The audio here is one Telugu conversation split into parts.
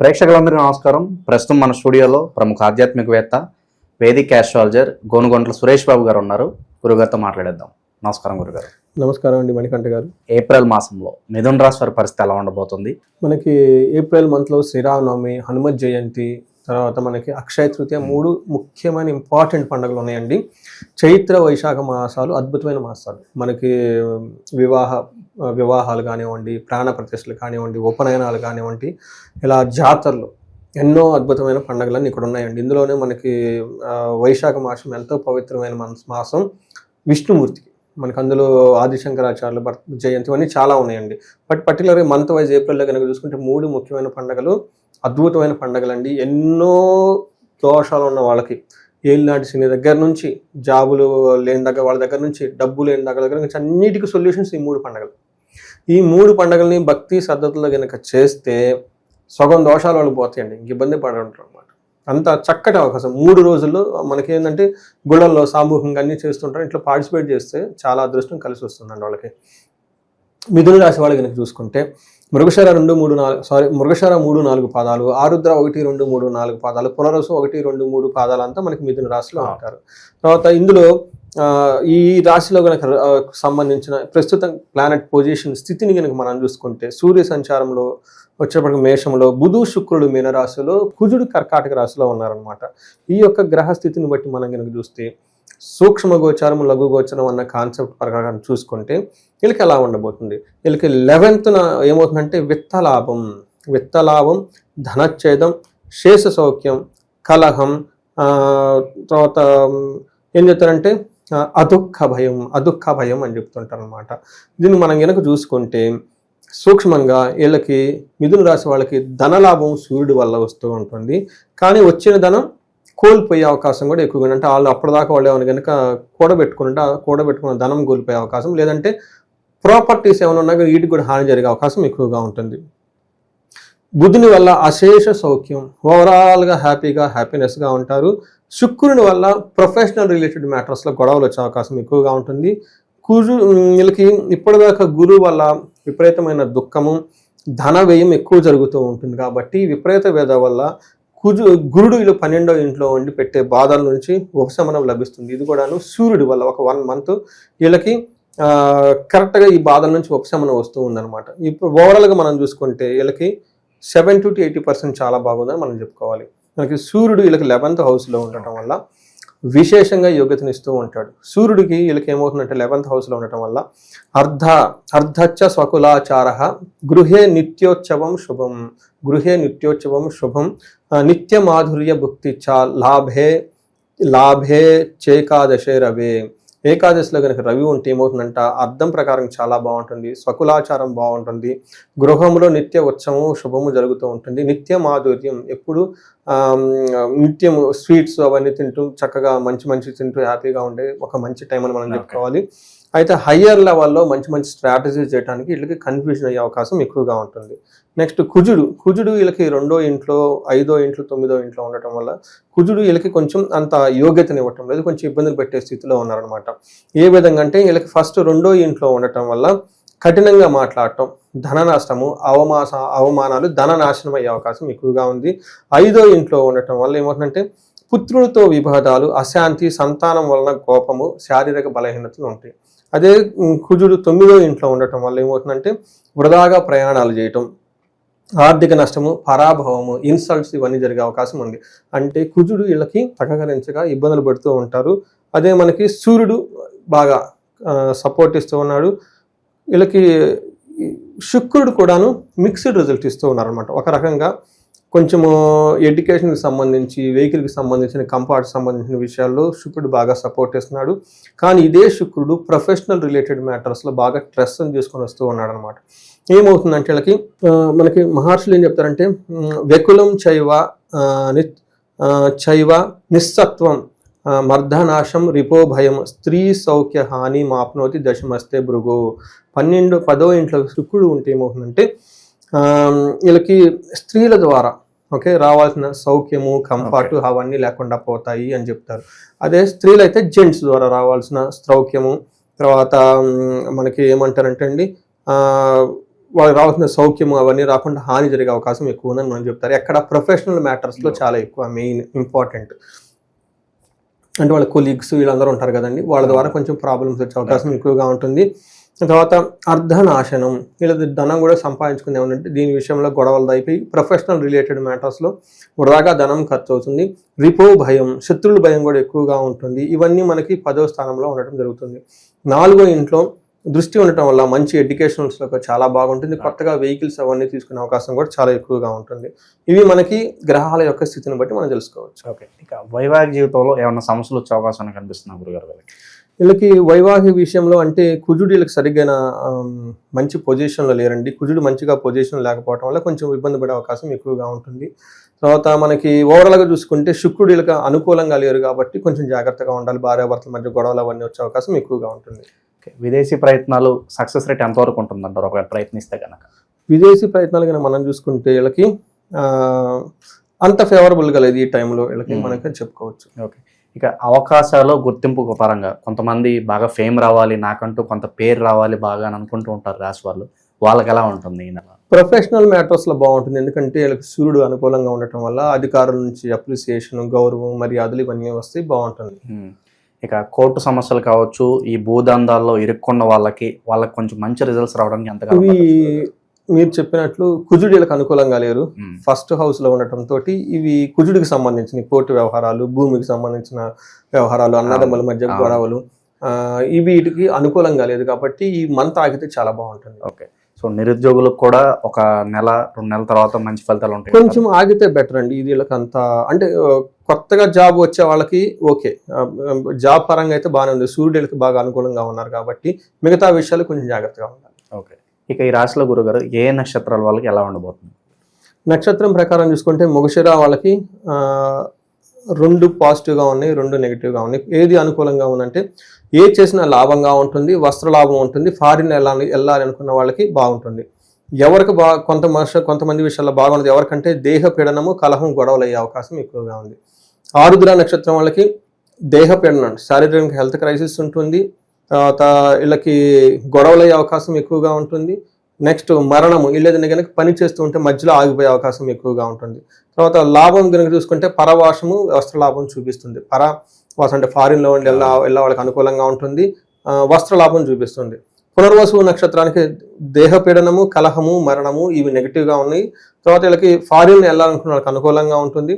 ప్రేక్షకులందరికీ నమస్కారం. ప్రస్తుతం మన స్టూడియోలో ప్రముఖ ఆధ్యాత్మికవేత్త వేదిక్ ఆస్ట్రాలజర్ గోనుగొంట్ల సురేష్ బాబు గారు ఉన్నారు. గురుగారితో మాట్లాడేద్దాం. నమస్కారం గురుగారు. నమస్కారం అండి మణికంఠ గారు. ఏప్రిల్ మాసంలో మిథున్ రాశి వారి పరిస్థితి ఎలా ఉండబోతుంది? మనకి ఏప్రిల్ మంత్లో శ్రీరామనవమి హనుమత్ జయంతి తర్వాత మనకి అక్షయ తృతీయ మూడు ముఖ్యమైన ఇంపార్టెంట్ పండుగలు ఉన్నాయండి. చైత్ర వైశాఖ మాసాలు అద్భుతమైన మాసాలు. మనకి వివాహ వివాహాలు కానివ్వండి ప్రాణ ప్రతిష్టలు కానివ్వండి ఉపనయనాలు కానివ్వండి ఇలా జాతరలు ఎన్నో అద్భుతమైన పండుగలన్నీ ఇక్కడ ఉన్నాయండి. ఇందులోనే మనకి వైశాఖ మాసం ఎంతో పవిత్రమైన మాసం విష్ణుమూర్తికి. మనకు అందులో ఆదిశంకరాచార్యుల భర్త జయంతి ఇవన్నీ చాలా ఉన్నాయండి. బట్ పర్టికులర్గా మంత్ వైజ్ ఏప్రిల్లో కనుక చూసుకుంటే మూడు ముఖ్యమైన పండుగలు అద్భుతమైన పండుగలండి. ఎన్నో దోషాలు ఉన్న వాళ్ళకి ఏలినాటి సినీ దగ్గర నుంచి జాబులు లేని దగ్గర వాళ్ళ దగ్గర నుంచి డబ్బు లేని దగ్గర దగ్గర నుంచి అన్నిటికీ సొల్యూషన్స్ ఈ మూడు పండుగలు. ఈ మూడు పండుగల్ని భక్తి శ్రద్ధతో కనుక చేస్తే సగం దోషాలు వాళ్ళు పోతాయండి. ఇంక ఇబ్బంది పడుతుంటారు అనమాట అంత చక్కటి అవకాశం. మూడు రోజుల్లో మనకి ఏంటంటే గుళ్ళల్లో సామూహికంగా అన్ని చేస్తుంటారు. ఇట్లా పార్టిసిపేట్ చేస్తే చాలా అదృష్టం కలిసి వస్తుందండి వాళ్ళకి. మిథున రాశి వాళ్ళు కనుక చూసుకుంటే మృగశర రెండు మూడు నాలుగు సారీ మృగశర మూడు నాలుగు పాదాలు ఆరుద్ర ఒకటి రెండు మూడు నాలుగు పాదాలు పునరసు ఒకటి రెండు మూడు పాదాలు అంతా మనకి మిథున రాశిలో ఉంటారు. తర్వాత ఇందులో ఈ రాశిలో కనుక సంబంధించిన ప్రస్తుతం ప్లానెట్ పొజిషన్ స్థితిని కనుక మనం చూసుకుంటే సూర్య సంచారంలో వచ్చేప్పటికి మేషంలో బుధు శుక్రుడు మీనరాశిలో కుజుడు కర్కాటక రాశిలో ఉన్నారనమాట ఈ యొక్క గ్రహ స్థితిని బట్టి మనం కనుక చూస్తే సూక్ష్మ గోచారం లఘు గోచరం అన్న కాన్సెప్ట్ ప్రకారం చూసుకుంటే వీళ్ళకి ఎలా ఉండబోతుంది? వీళ్ళకి లెవెన్త్న ఏమవుతుందంటే విత్తలాభం విత్తలాభం ధనచ్ఛేదం శేష సౌఖ్యం కలహం తర్వాత ఏం చెప్తారంటే అదుఃఖ భయం అదుఃఖ భయం అని చెప్తుంటారు అనమాట దీన్ని మనం కనుక చూసుకుంటే సూక్ష్మంగా వీళ్ళకి మిథున రాశి వాళ్ళకి ధనలాభం సూర్యుడి వల్ల వస్తూ ఉంటుంది. కానీ వచ్చిన ధనం కోల్పోయే అవకాశం కూడా ఎక్కువగా అంటే వాళ్ళు అప్పటిదాకా వాళ్ళు ఏమైనా కనుక కూడబెట్టుకుంటే కూడబెట్టుకున్న ధనం కోల్పోయే అవకాశం లేదంటే ప్రాపర్టీస్ ఏమైనా ఉన్నా కానీ వీటికి కూడా హాని జరిగే అవకాశం ఎక్కువగా ఉంటుంది. బుధుని వల్ల అశేష సౌఖ్యం. ఓవరాల్గా హ్యాపీగా హ్యాపీనెస్గా ఉంటారు. శుక్రుని వల్ల ప్రొఫెషనల్ రిలేటెడ్ మ్యాటర్స్లో గొడవలు వచ్చే అవకాశం ఎక్కువగా ఉంటుంది. కుజు వీళ్ళకి ఇప్పటిదాకా గురువు వల్ల విపరీతమైన దుఃఖము ధన వ్యయం ఎక్కువ జరుగుతూ ఉంటుంది కాబట్టి విపరీత వేద వల్ల కుజు గురుడు వీళ్ళు పన్నెండో ఇంట్లో ఉండి పెట్టే బాధల నుంచి ఉపశమనం లభిస్తుంది. ఇది కూడాను సూర్యుడి వల్ల ఒక వన్ మంత్ వీళ్ళకి కరెక్ట్గా ఈ బాధల నుంచి ఉపశమనం వస్తూ ఉందన్నమాట. ఇప్పుడు ఓవరాల్గా మనం చూసుకుంటే వీళ్ళకి సెవెన్ టు ఎయిటీ పర్సెంట్ చాలా బాగుందని మనం చెప్పుకోవాలి. మనకి సూర్యుడు వీళ్ళకి లెవెన్త్ హౌస్లో ఉండటం వల్ల విశేషంగా యోగ్యతనిస్తూ ఉంటాడు. సూర్యుడికి వీళ్ళకి ఏమవుతుందంటే లెవెన్త్ హౌస్లో ఉండటం వల్ల అర్ధ అర్ధచ్చ స్వకులాచార గృహే నిత్యోత్సవం శుభం గృహే నిత్యోత్సవం శుభం నిత్య మాధుర్య భుక్తి చ లాభే లాభే చేకాదశే రవే. ఏకాదశిలో కనుక రవి ఉంటే ఏమవుతుందంట? అర్థం ప్రకారం చాలా బాగుంటుంది స్వకులాచారం బాగుంటుంది గృహంలో నిత్య ఉత్సవం శుభము జరుగుతూ ఉంటుంది నిత్య మాధుర్యం ఎప్పుడు నిత్యం స్వీట్స్ అవన్నీ తింటూ చక్కగా మంచి మంచి తింటూ హ్యాపీగా ఉండే ఒక మంచి టైం అని మనం. చెప్పుకోవాలి. అయితే హయ్యర్ లెవెల్లో మంచి మంచి స్ట్రాటజీస్ చేయడానికి వీళ్ళకి కన్ఫ్యూజన్ అయ్యే అవకాశం ఎక్కువగా ఉంటుంది. నెక్స్ట్ కుజుడు కుజుడు వీళ్ళకి రెండో ఇంట్లో ఐదో ఇంట్లో తొమ్మిదో ఇంట్లో ఉండటం వల్ల కుజుడు వీళ్ళకి కొంచెం అంత యోగ్యతని ఇవ్వటం లేదు కొంచెం ఇబ్బందులు పెట్టే స్థితిలో ఉన్నారనమాట ఏ విధంగా అంటే వీళ్ళకి ఫస్ట్ రెండో ఇంట్లో ఉండటం వల్ల కఠినంగా మాట్లాడటం ధన నష్టము అవమాస అవమానాలు ధన నాశనం అయ్యే అవకాశం ఎక్కువగా ఉంది. ఐదో ఇంట్లో ఉండటం వల్ల ఏమవుతుందంటే పుత్రులతో విభేదాలు అశాంతి సంతానం వలన కోపము శారీరక బలహీనతలు ఉంటాయి. అదే కుజుడు తొమ్మిదో ఇంట్లో ఉండటం వల్ల ఏమవుతుందంటే వృధాగా ప్రయాణాలు చేయటం ఆర్థిక నష్టము పరాభవము ఇన్సల్ట్స్ ఇవన్నీ జరిగే అవకాశం ఉంది. అంటే కుజుడు వీళ్ళకి తగకరించగా ఇబ్బందులు పడుతూ ఉంటారు. అదే మనకి సూర్యుడు బాగా సపోర్ట్ ఇస్తూ ఉన్నాడు. వీళ్ళకి శుక్రుడు కూడాను మిక్స్డ్ రిజల్ట్ ఇస్తూ ఉన్నారు అనమాట ఒక రకంగా కొంచెము ఎడ్యుకేషన్కి సంబంధించి వెహికల్కి సంబంధించిన కంపార్ట్ సంబంధించిన విషయాల్లో శుక్రుడు బాగా సపోర్ట్ ఇస్తున్నాడు కానీ ఇదే శుక్రుడు ప్రొఫెషనల్ రిలేటెడ్ మ్యాటర్స్లో బాగా స్ట్రెస్ చేసుకొని వస్తూ ఉన్నాడు అనమాట ఏమవుతుందంటే వీళ్ళకి మనకి మహర్షులు ఏం చెప్తారంటే వెకులం చైవ ని- చైవ నిస్సత్వం మర్ధనాశం రిపో భయం స్త్రీ సౌఖ్య హాని మాప్నోతి దశమస్తే భృగు. పన్నెండు పదో ఇంట్లో శుక్రుడు ఉంటే ఏమవుతుందంటే వీళ్ళకి స్త్రీల ద్వారా ఓకే రావాల్సిన సౌఖ్యము కంఫర్ట్ అవన్నీ లేకుండా పోతాయి అని చెప్తారు. అదే స్త్రీలు అయితే జెంట్స్ ద్వారా రావాల్సిన సౌఖ్యము తర్వాత మనకి ఏమంటారంటే అండి ఆ, వాళ్ళకి రావాల్సిన సౌఖ్యం అవన్నీ రాకుండా హాని జరిగే అవకాశం ఎక్కువ ఉందని మనం చెప్తారు. ఎక్కడ ప్రొఫెషనల్ మ్యాటర్స్లో చాలా ఎక్కువ మెయిన్ ఇంపార్టెంట్ అంటే వాళ్ళ కొలీగ్స్ వీళ్ళందరూ ఉంటారు కదండి వాళ్ళ ద్వారా కొంచెం ప్రాబ్లమ్స్ వచ్చే అవకాశం ఎక్కువగా ఉంటుంది. తర్వాత అర్ధనాశనం వీళ్ళది ధనం కూడా సంపాదించుకుంది ఏమంటే దీని విషయంలో గొడవలు అయిపోయి ప్రొఫెషనల్ రిలేటెడ్ మ్యాటర్స్లో వృధాగా ధనం ఖర్చు అవుతుంది. రిపో భయం శత్రువుల భయం కూడా ఎక్కువగా ఉంటుంది. ఇవన్నీ మనకి పదో స్థానంలో ఉండటం జరుగుతుంది. నాలుగో ఇంట్లో దృష్టి ఉండటం వల్ల మంచి ఎడ్యుకేషనల్స్లో చాలా బాగుంటుంది. కొత్తగా వెహికల్స్ అవన్నీ తీసుకునే అవకాశం కూడా చాలా ఎక్కువగా ఉంటుంది. ఇవి మనకి గ్రహాల యొక్క స్థితిని బట్టి మనం తెలుసుకోవచ్చు. ఓకే. ఇక వైవాహిక జీవితంలో ఏమైనా సమస్యలు వచ్చే అవకాశం కనిపిస్తున్నా గురుగారు గారికి? వీళ్ళకి వైవాహిక విషయంలో అంటే కుజుడు వీళ్ళకి సరిగ్గా మంచి పొజిషన్లో లేరండి. కుజుడు మంచిగా పొజిషన్ లేకపోవడం వల్ల కొంచెం ఇబ్బంది పడే అవకాశం ఎక్కువగా ఉంటుంది. తర్వాత మనకి ఓవరాల్గా చూసుకుంటే శుక్రుడు వీళ్ళకి అనుకూలంగా లేరు కాబట్టి కొంచెం జాగ్రత్తగా ఉండాలి. భార్యాభర్తల మధ్య గొడవలు అవన్నీ వచ్చే అవకాశం ఎక్కువగా ఉంటుంది. విదేశీ ప్రయత్నాలు సక్సెస్ రేట్ ఎంతవరకు ఉంటుందంటారు? ఒకవేళ ప్రయత్నిస్తే కనుక విదేశీ ప్రయత్నాలు కనుక మనం చూసుకుంటే వీళ్ళకి అంత ఫేవరబుల్గా లేదు ఈ టైంలో వీళ్ళకి. మనకి చెప్పుకోవచ్చు. ఓకే. ఇక అవకాశాలు గుర్తింపు పరంగా కొంతమంది బాగా ఫేమ్ రావాలి నాకంటూ కొంత పేరు రావాలి బాగా అని అనుకుంటూ ఉంటారు రాసి వాళ్ళు. వాళ్ళకి ఎలా ఉంటుంది ఈ నెల? ప్రొఫెషనల్ మ్యాటర్స్లో బాగుంటుంది. ఎందుకంటే వీళ్ళకి సూర్యుడు అనుకూలంగా ఉండటం వల్ల అధికారుల నుంచి అప్రిసియేషన్ గౌరవం మర్యాదలు ఇవన్నీ వస్తాయి బాగుంటుంది. ఇక కోర్టు సమస్యలు కావచ్చు ఈ భూదందాల్లో ఇరుక్కున్న వాళ్ళకి వాళ్ళకి కొంచెం మంచి రిజల్ట్స్ రావడానికి పట్టొచ్చు. మీరు చెప్పినట్లు కుజుడు వీళ్ళకి అనుకూలంగా లేరు. ఫస్ట్ హౌస్లో ఉండటం తోటి ఇవి కుజుడికి సంబంధించిన కోర్టు వ్యవహారాలు భూమికి సంబంధించిన వ్యవహారాలు అన్నదమ్ముల మధ్య. గొడవలు ఆ, ఇవి వీటికి అనుకూలంగా లేదు కాబట్టి ఈ మంత్ ఆగితే చాలా బాగుంటుంది ఓకే సో నిరుద్యోగులకు కూడా ఒక నెల రెండు నెలల తర్వాత మంచి ఫలితాలు ఉంటాయి. కొంచెం ఆగితే బెటర్ అండి. ఇది వీళ్ళకి అంత అంటే కొత్తగా జాబ్ వచ్చే వాళ్ళకి ఓకే జాబ్ పరంగా అయితే బాగానే ఉంది. సూర్యుడికి బాగా అనుకూలంగా ఉన్నారు కాబట్టి మిగతా విషయాలు కొంచెం జాగ్రత్తగా ఉండాలి. ఓకే ఇక ఈ రాశిలో గురుగారు ఏ నక్షత్రాల వాళ్ళకి ఎలా ఉండబోతుంది? నక్షత్రం ప్రకారం చూసుకుంటే మొగశిర వాళ్ళకి రెండు పాజిటివ్గా ఉన్నాయి రెండు నెగిటివ్గా ఉన్నాయి. ఏది అనుకూలంగా ఉందంటే ఏ చేసినా లాభంగా ఉంటుంది వస్త్ర లాభం ఉంటుంది ఫారిన్ వెళ్ళాలి వెళ్ళాలి అనుకున్న వాళ్ళకి బాగుంటుంది. ఎవరికి బా కొంత మనుషులు కొంతమంది విషయాల్లో బాగున్నది ఎవరికంటే దేహ పీడనము కలహం గొడవలు అయ్యే అవకాశం ఎక్కువగా ఉంది. ఆరుద్ర నక్షత్రం వాళ్ళకి దేహ పీడనం శారీరక హెల్త్ క్రైసిస్ ఉంటుంది. తర్వాత వీళ్ళకి గొడవలయ్యే అవకాశం ఎక్కువగా ఉంటుంది. నెక్స్ట్ మరణము ఇల్లేదని కనుక పని చేస్తూ ఉంటే మధ్యలో ఆగిపోయే అవకాశం ఎక్కువగా ఉంటుంది. తర్వాత లాభం కనుక చూసుకుంటే పరవాసము వస్త్ర లాభం చూపిస్తుంది. పర వాసం అంటే ఫారిన్లో ఉండి వెళ్ళ వెళ్ళే వాళ్ళకి అనుకూలంగా ఉంటుంది. వస్త్రలాభం వస్త్ర లాభం చూపిస్తుంది. పునర్వసు నక్షత్రానికి దేహపీడనము కలహము మరణము ఇవి నెగిటివ్గా ఉన్నాయి. తర్వాత వీళ్ళకి ఫారిన్ వెళ్ళాలనుకున్న వాళ్ళకి అనుకూలంగా ఉంటుంది.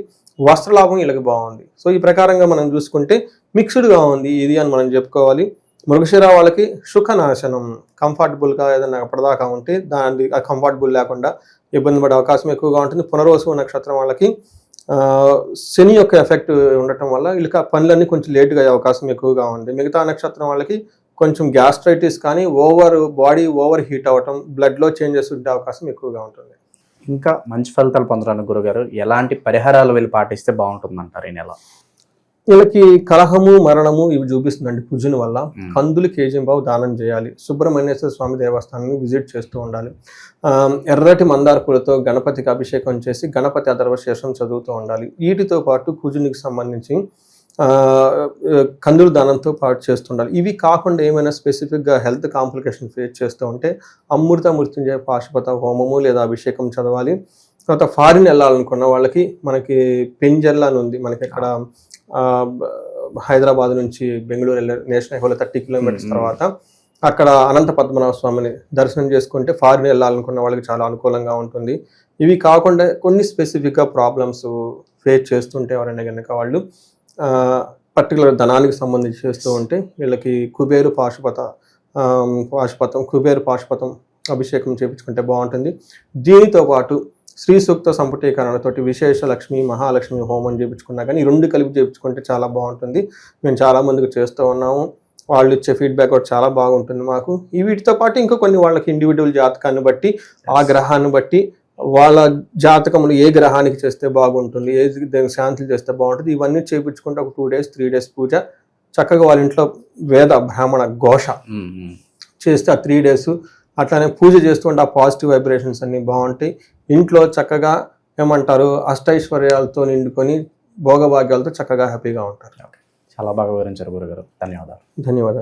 వస్త్రలాభం వీళ్ళకి బాగుంది. సో ఈ ప్రకారంగా మనం చూసుకుంటే మిక్స్డ్గా ఉంది. ఇది అని మనం చెప్పుకోవాలి. మృగశిర వాళ్ళకి సుఖనాశనం కంఫర్టబుల్గా ఏదైనా అప్పటిదాకా ఉంటే దాని కంఫర్టబుల్ లేకుండా ఇబ్బంది పడే అవకాశం ఎక్కువగా ఉంటుంది. పునర్వసు నక్షత్రం వాళ్ళకి శని యొక్క ఎఫెక్ట్ ఉండటం వల్ల వీళ్ళకి పనులన్నీ కొంచెం లేటుగా అయ్యే అవకాశం ఎక్కువగా ఉంది. మిగతా నక్షత్రం వాళ్ళకి కొంచెం గ్యాస్ట్రైటిస్ కానీ ఓవర్ బాడీ ఓవర్ హీట్ అవ్వటం బ్లడ్లో చేంజెస్ ఉండే అవకాశం ఎక్కువగా ఉంటుంది. ఇంకా మంచి ఫలితాలు పొందడానికి గురుగారు ఎలాంటి పరిహారాలు వీళ్ళు పాటిస్తే బాగుంటుందంటారు ఈ నెల? వీళ్ళకి కలహము మరణము ఇవి చూపిస్తుందండి కుజుని వల్ల. కందులు కేజీ బావు దానం చేయాలి. సుబ్రహ్మణ్యేశ్వర స్వామి దేవస్థానాన్ని విజిట్ చేస్తూ ఉండాలి. ఎర్రటి మందార పూలతో గణపతికి అభిషేకం చేసి గణపతి అధర్వశేషం చదువుతూ ఉండాలి. వీటితో పాటు కుజునికి సంబంధించి కందులు దానంతో పాటు చేస్తుండాలి ఇవి కాకుండా ఏమైనా స్పెసిఫిక్గా హెల్త్ కాంప్లికేషన్ ఫేస్ చేస్తూ ఉంటే అమృత మృత్యుంజయ పాశుపత హోమము లేదా అభిషేకం చదవాలి. తర్వాత ఫారిన్ వెళ్ళాలనుకున్న వాళ్ళకి మనకి పెంజర్లా అని ఉంది మనకి ఇక్కడ హైదరాబాద్ నుంచి బెంగళూరు వెళ్ళే నేషనల్ హైవేలో థర్టీ కిలోమీటర్స్. తర్వాత అక్కడ అనంత పద్మనాభ స్వామిని దర్శనం చేసుకుంటే ఫారిన్ వెళ్ళాలనుకున్న వాళ్ళకి చాలా అనుకూలంగా ఉంటుంది ఇవి కాకుండా కొన్ని స్పెసిఫిక్గా ప్రాబ్లమ్స్ ఫేస్ చేస్తుంటే ఎవరైనా కనుక వాళ్ళు పర్టికులర్ ధనానికి సంబంధించి చేస్తూ ఉంటే వీళ్ళకి కుబేరు పాశుపత పాశుపతం కుబేరు పాశుపతం అభిషేకం చేయించుకుంటే బాగుంటుంది దీనితో పాటు శ్రీ సూక్త సంపుటీకరణతోటి విశేష లక్ష్మి మహాలక్ష్మి హోమం చేయించుకున్నా కానీ ఈ రెండు కలిపి చేయించుకుంటే చాలా బాగుంటుంది. మేము చాలా మందికి చేస్తూ ఉన్నాము. వాళ్ళు ఇచ్చే ఫీడ్బ్యాక్ కూడా చాలా బాగుంటుంది మాకు. ఈ వీటితో పాటు ఇంకా కొన్ని వాళ్ళకి ఇండివిజువల్ జాతకాన్ని బట్టి ఆ గ్రహాన్ని బట్టి వాళ్ళ జాతకములు ఏ గ్రహానికి చేస్తే బాగుంటుంది ఏ దానికి శాంతులు చేస్తే బాగుంటుంది ఇవన్నీ చేయించుకుంటే ఒక టూ డేస్ త్రీ డేస్ పూజ. చక్కగా వాళ్ళ ఇంట్లో వేద బ్రాహ్మణ ఘోష. చేస్తే ఆ త్రీ డేస్ అట్లానే పూజ చేస్తుంటే ఆ పాజిటివ్ వైబ్రేషన్స్ అన్ని బాగుంటాయి. ఇంట్లో చక్కగా ఏమంటారు అష్టైశ్వర్యాలతో నిండుకొని భోగభాగ్యాలతో చక్కగా హ్యాపీగా ఉంటారు. చాలా బాగా వివరించారు గురుగారు. ధన్యవాదాలు. ధన్యవాదాలు.